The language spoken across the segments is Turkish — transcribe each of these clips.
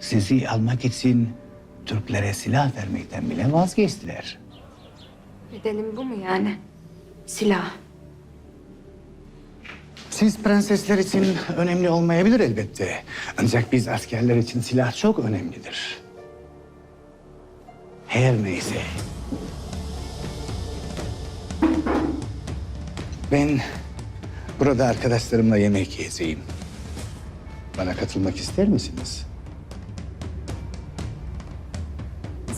sizi almak için Türklere silah vermekten bile vazgeçtiler. Bedenim bu mu yani? Silah. Siz prensesler için önemli olmayabilir elbette. Ancak biz askerler için silah çok önemlidir. Her neyse. Ben burada arkadaşlarımla yemek yiyeceğim. Bana katılmak ister misiniz?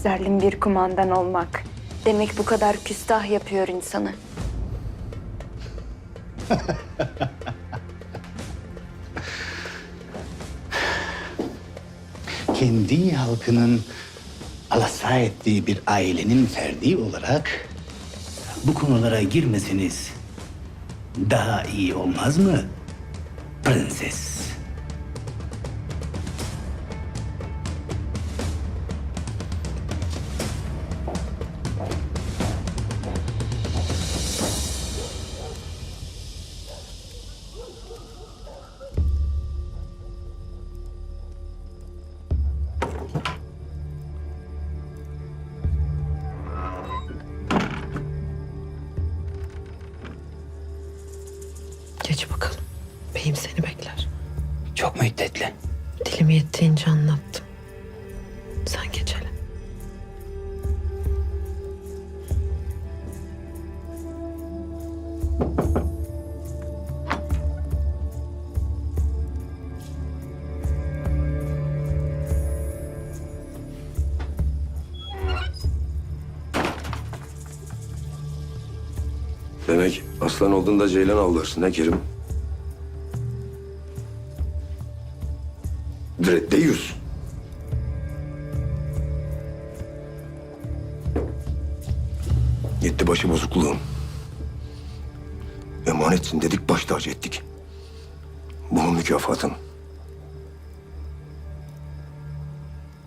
Zerlin bir kumandan olmak. Demek bu kadar küstah yapıyor insanı. kendi halkının alasa ettiği bir ailenin ferdi olarak bu konulara girmesiniz daha iyi olmaz mı prenses? Yettiğince anlattım. Sen geç hele. Demek aslan olduğunda ceylan avlarsın ha Kerim? Deyiyorsun. Yetti başı bozukluğum. Emanetsin dedik baş tacı ettik. Bu mükafatın?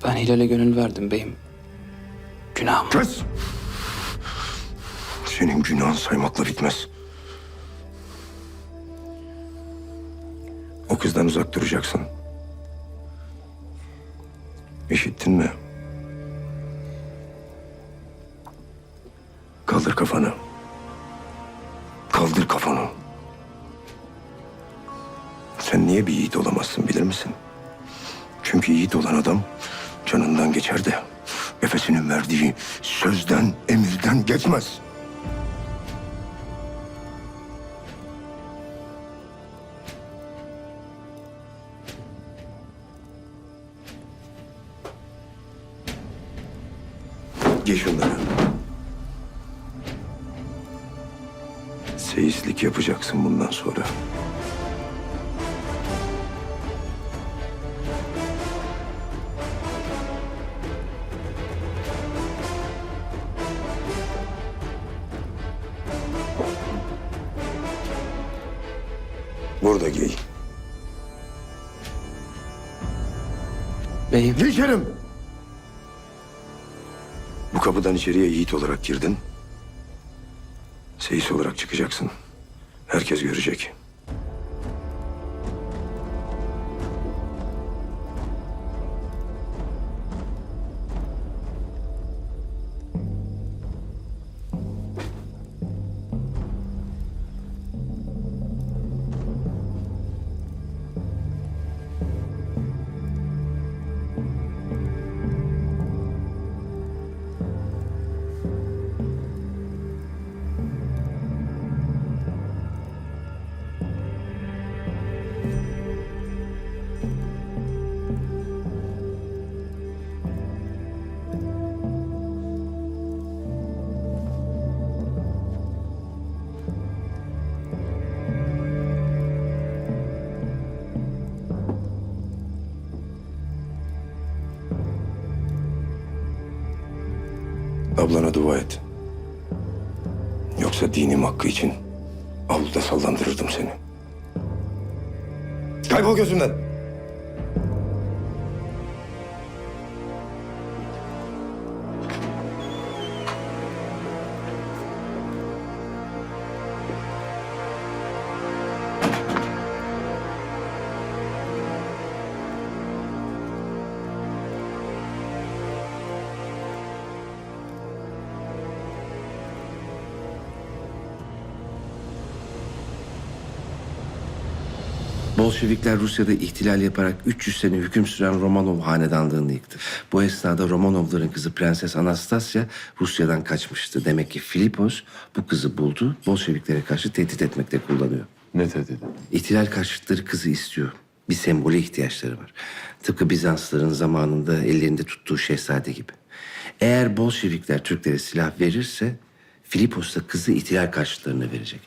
Ben Hilal'e gönül verdim beyim. Günahım. Kes! Senin günahın saymakla bitmez. O kızdan uzak duracaksın. İşittin mi? Kaldır kafanı. Kaldır kafanı. Sen niye bir yiğit olamazsın bilir misin? Çünkü yiğit olan adam canından geçer de Efesinin verdiği sözden, emirden geçmez. Giy şunları. Seyislik yapacaksın bundan sonra. Burada giy. Beyim. Giy Kerim. Bu kapıdan içeriye yiğit olarak girdin. Seyis olarak çıkacaksın. Herkes görecek. Ablana dua et. Yoksa dinim hakkı için avluda sallandırırdım seni. Kaybol gözümden. Bolşevikler Rusya'da ihtilal yaparak 300 sene hüküm süren Romanov hanedanlığını yıktı. Bu esnada Romanovların kızı Prenses Anastasya Rusya'dan kaçmıştı. Demek ki Filipos bu kızı buldu, Bolşeviklere karşı tehdit etmekte kullanıyor. Ne tehdidi? İhtilal karşıtları kızı istiyor. Bir sembole ihtiyaçları var. Tıpkı Bizansların zamanında ellerinde tuttuğu şehzade gibi. Eğer Bolşevikler Türklere silah verirse Filipos da kızı ihtilal karşıtlarına verecek.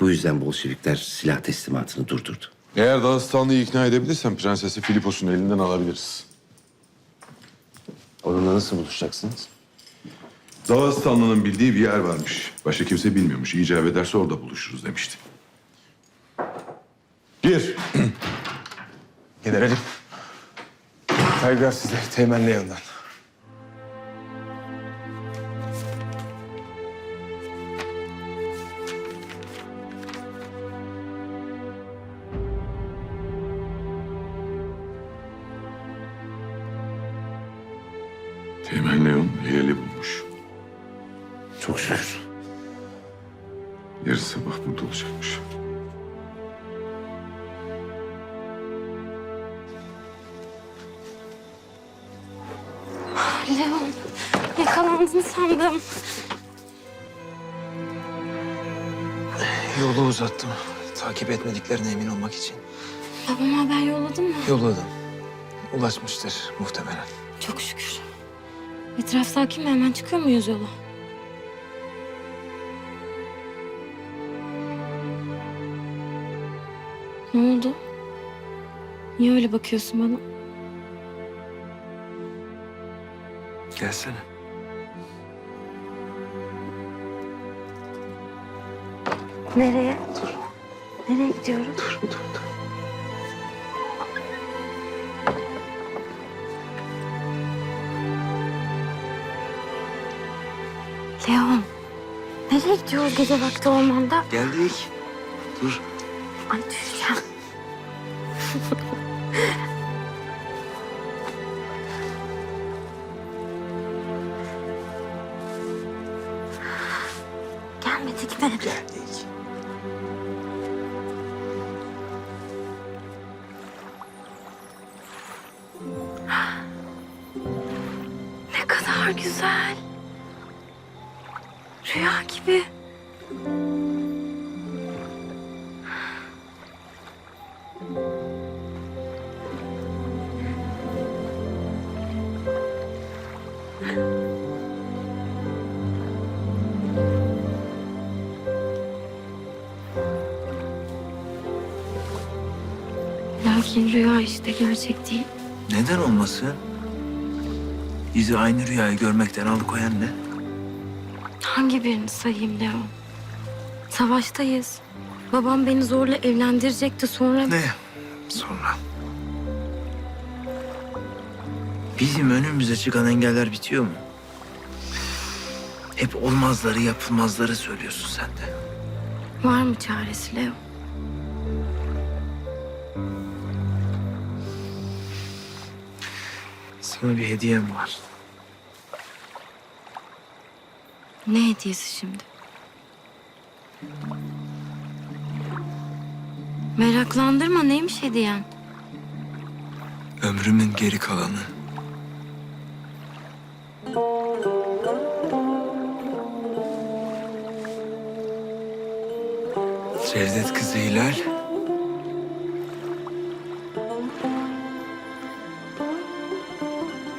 Bu yüzden Bolşevikler silah teslimatını durdurdu. Eğer Dağıstanlı'yı ikna edebilirsen prensesi Filipos'un elinden alabiliriz. Onunla nasıl buluşacaksınız? Dağıstanlı'nın bildiği bir yer varmış. Başka kimse bilmiyormuş. İcap ederse orada buluşuruz demişti. Gir. Generalim. Telgraf size temenni yanından. Teğmen Leon Heyel'i bulmuş. Çok şükür. Yarın sabah burada olacakmış. Leon, yakalandın sandım. Yolu uzattım. Takip etmediklerine emin olmak için. Babama haber yolladın mı? Yolladım. Ulaşmıştır muhtemelen. Çok şükür. Etraf sakin mi? Hemen çıkıyor muyuz yola? Ne oldu? Niye öyle bakıyorsun bana? Gelsene. Nereye? Nereye gidiyoruz? Dur, dur, dur. Nereye gidiyoruz gece vakti ormanda? Geldik. Dur. Ay düşeceğim. Gelmedik mi? Geldik. Ne kadar güzel. Rüya gibi. Lakin rüya işte gerçek değil. Neden olmasın? Bizi aynı rüyayı görmekten alıkoyan ne? Hangi birini sayayım Leon? Savaştayız. Babam beni zorla evlendirecekti sonra... Ne? Sonra. Bizim önümüze çıkan engeller bitiyor mu? Hep olmazları yapılmazları söylüyorsun sen de. Var mı çaresi Leon? Sana bir hediyem var. Ne hediyesi şimdi? Meraklandırma neymiş hediyen? Ömrümün geri kalanı. Cevdet kızı Hilal.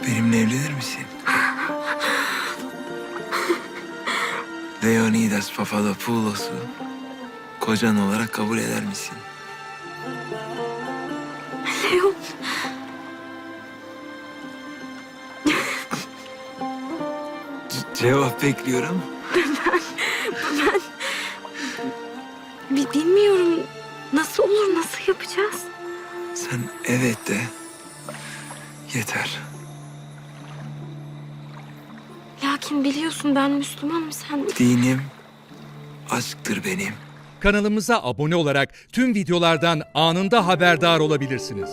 Benimle evlenir misin? Leonidas Papadopoulos'u kocan olarak kabul eder misin? Leon. Cevap bekliyorum. Bi- bilmiyorum. Nasıl olur, nasıl yapacağız? Sen evet de yeter. Lakin biliyorsun ben Müslümanım sen. Dinim aşktır benim. Kanalımıza abone olarak tüm videolardan anında haberdar olabilirsiniz.